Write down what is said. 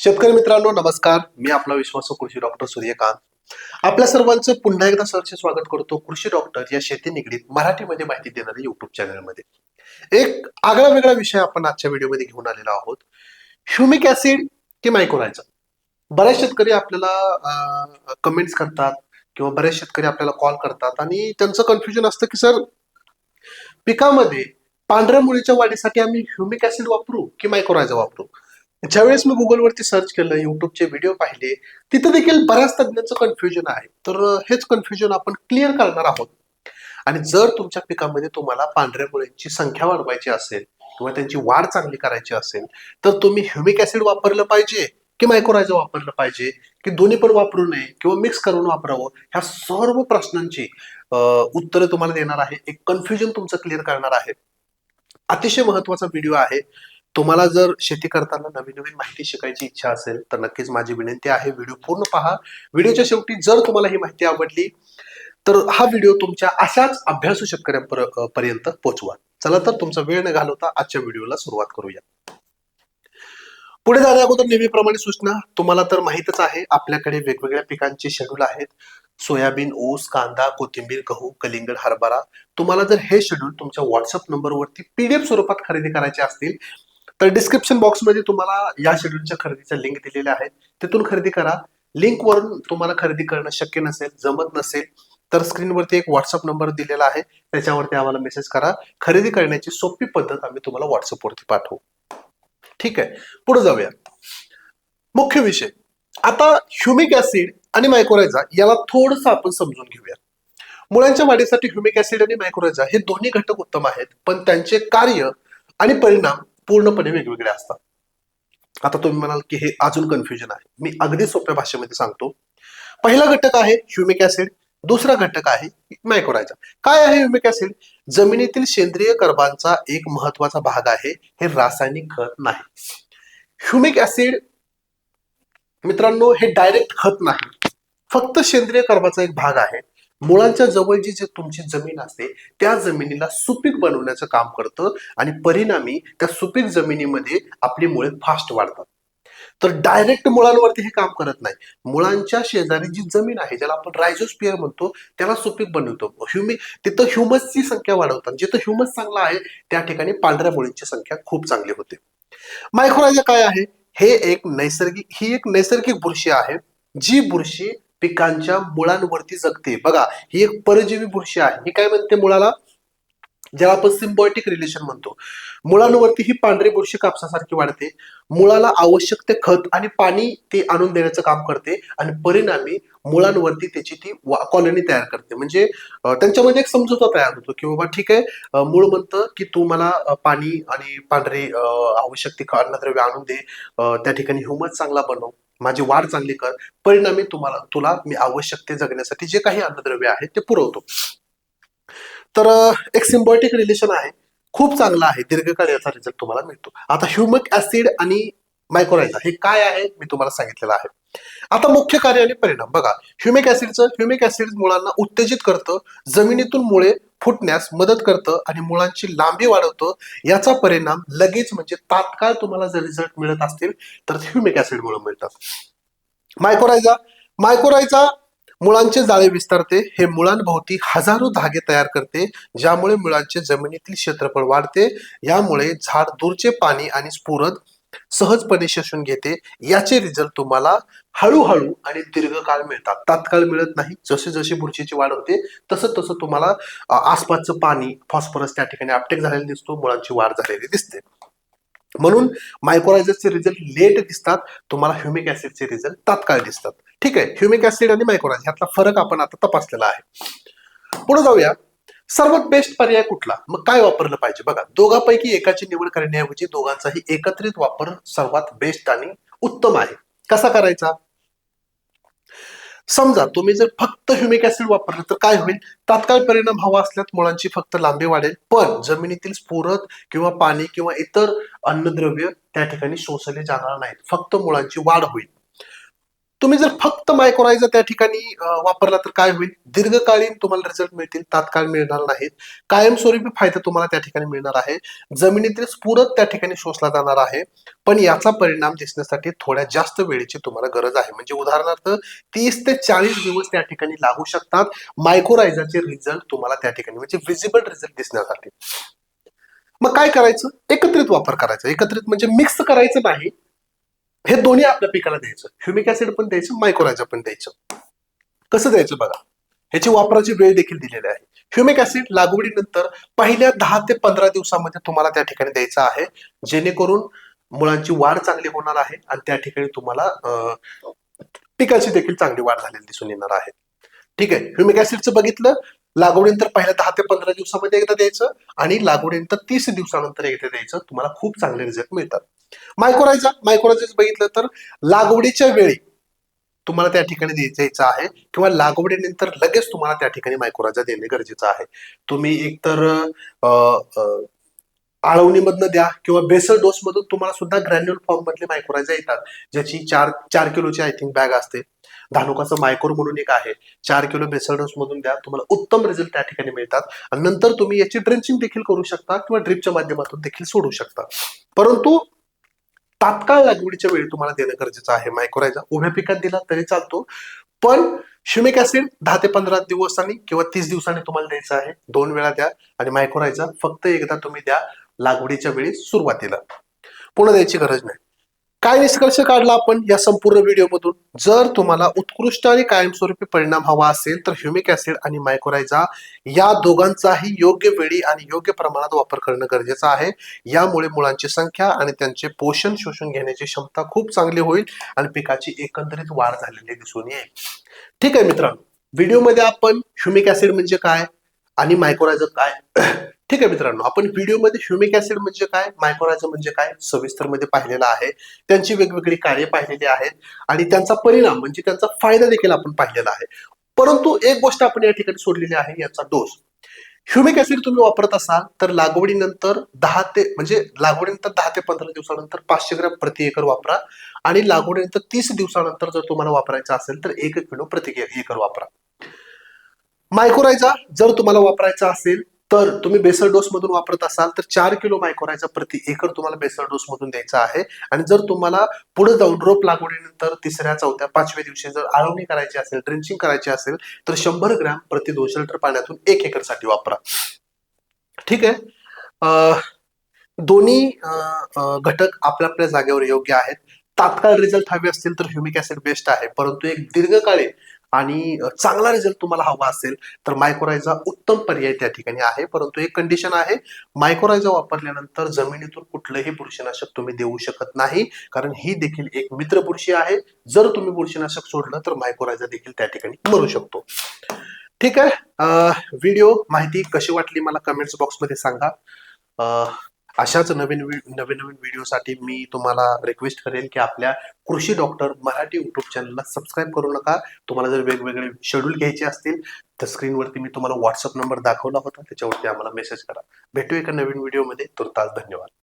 शेतकरी मित्रांनो नमस्कार. मी आपला विश्वास कृषी डॉक्टर सूर्यकांत. आपल्या सर्वांचं पुन्हा एकदा सरचे स्वागत करतो कृषी डॉक्टर या शेती निगडीत मराठीमध्ये माहिती देणाऱ्या युट्यूब चॅनलमध्ये एक आगळा वेगळा विषय आपण आजच्या व्हिडिओमध्ये घेऊन आलेलो आहोत. ह्युमिक ऍसिड की मायक्रोरायझर बऱ्याच शेतकरी आपल्याला कमेंट्स करतात किंवा बरेच शेतकरी आपल्याला कॉल करतात आणि त्यांचं कन्फ्युजन असतं की सर पिकामध्ये पांढऱ्या मुळीच्या वाढीसाठी आम्ही ह्युमिक ऍसिड वापरू की मायक्रोरायझर वापरू? ज्यावेळेस मी गुगलवरती सर्च केलं युट्यूबचे व्हिडिओ पाहिले तिथे देखील बऱ्याच तज्ञांचं कन्फ्युजन आहे. तर हेच कन्फ्युजन आपण क्लिअर करणार आहोत. आणि जर तुमच्या पिकामध्ये तुम्हाला पांढऱ्या मुळ्यांची संख्या वाढवायची असेल किंवा त्यांची वाढ चांगली करायची असेल तर तुम्ही ह्युमिक ऍसिड वापरलं पाहिजे की मायक्रोरायझर वापरलं पाहिजे की दोन्ही पण वापरू नये किंवा मिक्स करून वापरावं ह्या सर्व प्रश्नांची उत्तरं तुम्हाला देणार आहे. एक कन्फ्युजन तुमचं क्लिअर करणार आहे. अतिशय महत्त्वाचा व्हिडिओ आहे. तुम्हाला जर शेती करताना नवीन नवीन माहिती शिकायची इच्छा असेल तर नक्कीच माझी विनंती आहे व्हिडिओ पूर्ण पहा. व्हिडिओच्या शेवटी जर तुम्हाला ही माहिती आवडली तर हा व्हिडिओ तुमच्या अशाच अभ्यासू शेतकऱ्यांपर्यंत पोहोचवा. चला तर तुमचा वेळ न घालवता आजच्या व्हिडिओला सुरुवात करूया. पुढे जाण्या अगोदर नेहमीप्रमाणे सूचना तुम्हाला तर माहितच आहे आपल्याकडे वेगवेगळ्या पिकांचे शेड्यूल आहेत. सोयाबीन ऊस कांदा कोथिंबीर गहू कलिंगड हरभरा. तुम्हाला जर हे शेड्यूल तुमच्या व्हॉट्सअप नंबरवरती पीडीएफ स्वरूपात खरेदी करायचे असतील तर डिस्क्रिप्शन बॉक्समध्ये तुम्हाला या शेड्यूलच्या खरेदीच्या लिंक दिलेल्या आहेत. तिथून खरेदी करा. लिंकवरून तुम्हाला खरेदी करणं शक्य नसेल जमत नसेल तर स्क्रीनवरती एक व्हॉट्सअप नंबर दिलेला आहे. त्याच्यावरती आम्हाला मेसेज करा. खरेदी करण्याची सोपी पद्धत आम्ही तुम्हाला व्हॉट्सअपवरती पाठवू. ठीक आहे. पुढे जाऊया. मुख्य विषय. आता ह्युमिक ऍसिड आणि मायक्रोरायझा याला थोडस आपण समजून घेऊया. मुळांच्या वाढीसाठी ह्युमिक ऍसिड आणि मायक्रोरायझा हे दोन्ही घटक उत्तम आहेत पण त्यांचे कार्य आणि परिणाम पूर्णपणे वेगवेगळे असतात. आता तुम्ही म्हणाल की हे अजून कन्फ्युजन आहे. मी अगदी सोप्या भाषेमध्ये सांगतो. पहिला घटक आहे ह्युमिक ऍसिड दुसरा घटक आहे मायक्रोरायझा काय आहे ह्युमिक ऍसिड जमिनीतील सेंद्रिय कर्बांचा एक महत्त्वाचा भाग आहे. हे रासायनिक खत नाही. ह्युमिक ऍसिड मित्रांनो हे डायरेक्ट खत नाही. फक्त सेंद्रिय कर्बाचा एक भाग आहे. मुळांच्या जवळची जी तुमची जमीन असते त्या जमिनीला सुपीक बनवण्याचं काम करतं आणि परिणामी त्या सुपीक जमिनीमध्ये आपली मुळे फास्ट वाढतात. तर डायरेक्ट मुळांवरती हे काम करत नाही. मुळांच्या शेजारी जी जमीन आहे ज्याला आपण रायझोस्पियर म्हणतो त्याला सुपीक बनवतो. ह्युमिक तिथं ह्युमसची संख्या वाढवतात. जिथं ह्युमस चांगला आहे त्या ठिकाणी पांढऱ्या मुळींची संख्या खूप चांगली होते. मायक्रोरायझा काय आहे? हे एक नैसर्गिक ही एक नैसर्गिक बुरशी आहे जी बुरशी पिकांच्या मुळांवरती जगते. बघा ही एक परजीवी बुरशी आहे. ही काय म्हणते मुळाला? ज्याला आपण सिम्बॉयटिक रिलेशन म्हणतो. मुळांवरती ही पांढरी बुरशी कापसासारखी वाढते. मुळाला आवश्यक ते खत आणि पाणी ते आणून देण्याचं काम करते आणि परिणामी मुळांवरती त्याची ती कॉलनी तयार करते. म्हणजे त्यांच्यामध्ये एक समजूता तयार होतो की बाबा ठीक आहे मूळ म्हणतं की तू मला पाणी आणि पांढरे आवश्यक ते अन्नद्रव्य आणून दे त्या ठिकाणी ह्युमस चांगला बनव. माझी वाढ चांगली कर. परिणामी तुम्हाला तुला मी आवश्यक ते जगण्यासाठी जे काही अन्नद्रव्य आहे ते पुरवतो. तर एक सिम्बॉटिक रिलेशन आहे. खूप चांगला आहे. दीर्घकाळ याचा रिझल्ट तुम्हाला मिळतो. आता ह्युमिक ऍसिड आणि मायक्रोरायझा हे काय आहे? मी तुम्हाला सांगितलेलं आहे. आता मुख्य कार्य आणि परिणाम. बघा ह्युमिक ऍसिडचं ह्युमिक ऍसिड मुळांना उत्तेजित करतं. जमिनीतून मुळे फुटण्यास मदत करतं आणि मुळांची लांबी वाढवतं याचा परिणाम लगेच म्हणजे तात्काळ तुम्हाला जर रिझल्ट मिळत असतील तर ह्युमिक ऍसिड मुळे मिळतात. मायक्रोरायझा मायक्रोरायझा मुळांचे जाळे विस्तारते हे मुळांभोवती हजारो धागे तयार करते ज्यामुळे मुळांचे जमिनीतील क्षेत्रफळ वाढते यामुळे झाड दूरचे पाणी आणि स्फुरद सहजपणे शोषून घेते. याचे रिझल्ट तुम्हाला हळूहळू आणि दीर्घकाळ मिळतात. तात्काळ मिळत नाही. जसे जशी बुरशीची वाढ होते तसं तसं तुम्हाला आसपासचं पाणी फॉस्फरस त्या ठिकाणी अपटेक झालेला दिसतो. मुळांची वाढ झालेली दिसते. म्हणून मायक्रोरायझरचे रिझल्ट लेट दिसतात. तुम्हाला ह्युमिक ऍसिडचे रिझल्ट तात्काळ दिसतात. ठीक आहे? ह्युमिक ऍसिड आणि मायक्रोरायझर ह्यातला फरक आपण आता तपासलेला आहे. पुढे जाऊया. सर्वात बेस्ट पर्याय कुठला? मग काय वापरलं पाहिजे? बघा दोघांपैकी एकाची निवड करण्याऐवजी दोघांचाही एकत्रित वापर सर्वात बेस्ट आणि उत्तम आहे. कसा करायचा? समजा तुम्ही जर फक्त ह्युमिक ऍसिड वापरलं तर काय होईल? तात्काळ परिणाम हवा असल्यास मुळांची फक्त लांबी वाढेल. पण जमिनीतील स्फुरद किंवा पाणी किंवा इतर अन्नद्रव्य त्या ठिकाणी शोषले जाणार नाहीत. फक्त मुळांची वाढ होईल. तुम्ही जर फक्त मायक्रोरायझा त्या ठिकाणी वापरला तर काय होईल? दीर्घकालीन तुम्हाला रिझल्ट मिळतील तात्काळ मिळणार नाहीत. कायमस्वरूपी फायदा तुम्हाला त्या ठिकाणी मिळणार आहे. जमिनीतील स्फुरत त्या ठिकाणी शोषला जाणार आहे. पण याचा परिणाम दिसण्यासाठी थोड्या जास्त वेळेची तुम्हाला गरज आहे. म्हणजे उदाहरणार्थ तीस ते चाळीस दिवस त्या ठिकाणी लागू शकतात. मायक्रोरायझाचे रिझल्ट तुम्हाला त्या ठिकाणी म्हणजे विजिबल रिझल्ट दिसण्यासाठी. मग काय करायचं? एकत्रित वापर करायचा. एकत्रित म्हणजे मिक्स करायचं नाही. हे दोन्ही आपल्या पिकाला द्यायचं. ह्युमिक ऍसिड पण द्यायचं मायक्रोरायझा पण द्यायचं. कसं द्यायचं बघा? ह्याची वापराची वेळ देखील दिलेली आहे. ह्युमिक ऍसिड लागवडीनंतर पहिल्या दहा ते पंधरा दिवसामध्ये तुम्हाला त्या ठिकाणी द्यायचं आहे. जेणेकरून मुळांची वाढ चांगली होणार आहे आणि त्या ठिकाणी तुम्हाला पिकाची देखील चांगली वाढ झालेली दिसून येणार आहे. ठीक आहे? ह्युमिक ऍसिडचं बघितलं. लागवडीनंतर पहिल्या दहा ते पंधरा दिवसामध्ये एकदा द्यायचं आणि लागवडीनंतर तीस दिवसानंतर एकदा द्यायचं. तुम्हाला खूप चांगले रिझल्ट मिळतात. मायक्रोरायझा मायक्रोरायझा बघितलं तर लागवडीच्या वेळी तुम्हाला त्या ठिकाणी द्याय- द्यायचं आहे किंवा लागवडीनंतर लगेच तुम्हाला त्या ठिकाणी मायक्रोरायझा देणे गरजेचं आहे. तुम्ही एकतर आळवणीमधनं द्या किंवा बेसल डोस मधून तुम्हाला सुद्धा ग्रॅन्युअल फॉर्म मधले मायक्रोरायझा येतात ज्याची चार चार किलोची आय थिंक बॅग असते. धानुकाचं मायक्रो म्हणून एक आहे. चार किलो बेसल डोस मधून द्या तुम्हाला उत्तम रिझल्ट त्या ठिकाणी मिळतात. आणि नंतर तुम्ही याची ड्रेंचिंग देखील करू शकता किंवा ड्रिपच्या माध्यमातून देखील सोडू शकता. परंतु तात्काळ लागवडीच्या वेळी तुम्हाला देणं गरजेचं आहे. मायक्रोरायझा उभ्या पिकात दिला तरी चालतो. पण शिमिक ऍसिड दहा ते पंधरा दिवसांनी किंवा तीस दिवसांनी तुम्हाला द्यायचं आहे. दोन वेळा द्या आणि मायक्रोरायझा फक्त एकदा तुम्ही द्या. लागवडीच्या वेळी सुरुवातीला. पुन्हा द्यायची गरज नाही. काय निष्कर्ष काढला आपण या संपूर्ण व्हिडिओमधून जर तुम्हाला उत्कृष्ट आणि कायमस्वरूपी परिणाम हवा असेल तर ह्युमिक ऍसिड आणि मायक्रोरायझा या दोघांचाही योग्य वेळी आणि योग्य प्रमाणात वापर करणं गरजेचं आहे. यामुळे मुळांची संख्या आणि त्यांचे पोषण शोषून घेण्याची क्षमता खूप चांगली होईल आणि पिकाची एकंदरीत वाढ झालेली दिसून येईल. ठीक आहे मित्रांनो व्हिडिओमध्ये आपण ह्युमिक ऍसिड म्हणजे काय? आणि मायक्रोरायझर काय? ठीक आहे मित्रांनो आपण व्हिडिओमध्ये ह्युमिक ऍसिड म्हणजे काय मायक्रोरायझर म्हणजे काय सविस्तरमध्ये पाहिलेलं आहे. त्यांची वेगवेगळी कार्य पाहिलेली आहेत आणि त्यांचा परिणाम म्हणजे त्यांचा फायदा देखील आपण पाहिलेला आहे. परंतु एक गोष्ट आपण या ठिकाणी सोडलेली आहे याचा डोस ह्युमिक ऍसिड तुम्ही वापरत असाल तर लागवडीनंतर दहा ते म्हणजे लागवडीनंतर दहा ते पंधरा दिवसानंतर पाचशे ग्रॅम प्रति एकर वापरा आणि लागवडीनंतर तीस दिवसानंतर जर तुम्हाला वापरायचं असेल तर एक किलो प्रति एकर वापरा. मायक्रोरायझा जर तुम्हाला वापरायचा असेल तर तुम्ही बेसल डोस मधून वापरत असाल तर चार किलो मायक्रोरायझा प्रति एकर तुम्हाला बेसल डोस मधून द्यायचा आहे. आणि जर तुम्हाला पुढे जाऊन रोप लागवडीनंतर तिसऱ्या चौथ्या पाचव्या दिवशी जर आळवणी करायची असेल ड्रिंचिंग करायची असेल तर शंभर ग्रॅम प्रति दोनशे लिटर पाण्यातून एक एकरसाठी वापरा. ठीक आहे? दोन्ही घटक आपल्या आपल्या जागेवर योग्य आहेत. तात्काळ रिझल्ट हवे असतील तर ह्युमिक ऍसिड बेस्ट आहे. परंतु एक दीर्घकालीन आणि चांगला रिझल्ट तुम्हाला हवा असेल तर मायक्रोरायझा उत्तम पर्याय त्या ठिकाणी आहे. परंतु एक कंडिशन आहे मायक्रोरायझा वापरल्यानंतर जमिनीतून कुठलंही बुरशीनाशक तुम्ही देऊ शकत नाही. कारण ही देखील एक मित्र बुरशी आहे. जर तुम्ही बुरशीनाशक सोडलं तर मायक्रोरायझा देखील त्या ठिकाणी मरू शकतो. ठीक आहे? व्हिडिओ माहिती कशी वाटली मला कमेंट्स बॉक्समध्ये सांगा. अं, अशाच नवीन नवीन नवीन व्हिडिओसाठी मी तुम्हाला रिक्वेस्ट करेन की आपल्या कृषी डॉक्टर मराठी युट्यूब चॅनलला सबस्क्राईब करू नका. तुम्हाला जर वेगवेगळे शेड्यूल घ्यायचे असतील तर स्क्रीनवरती मी तुम्हाला व्हॉट्सअप नंबर दाखवला होता त्याच्यावरती आम्हाला मेसेज करा. भेटू एका नवीन व्हिडिओमध्ये तुर्तास धन्यवाद.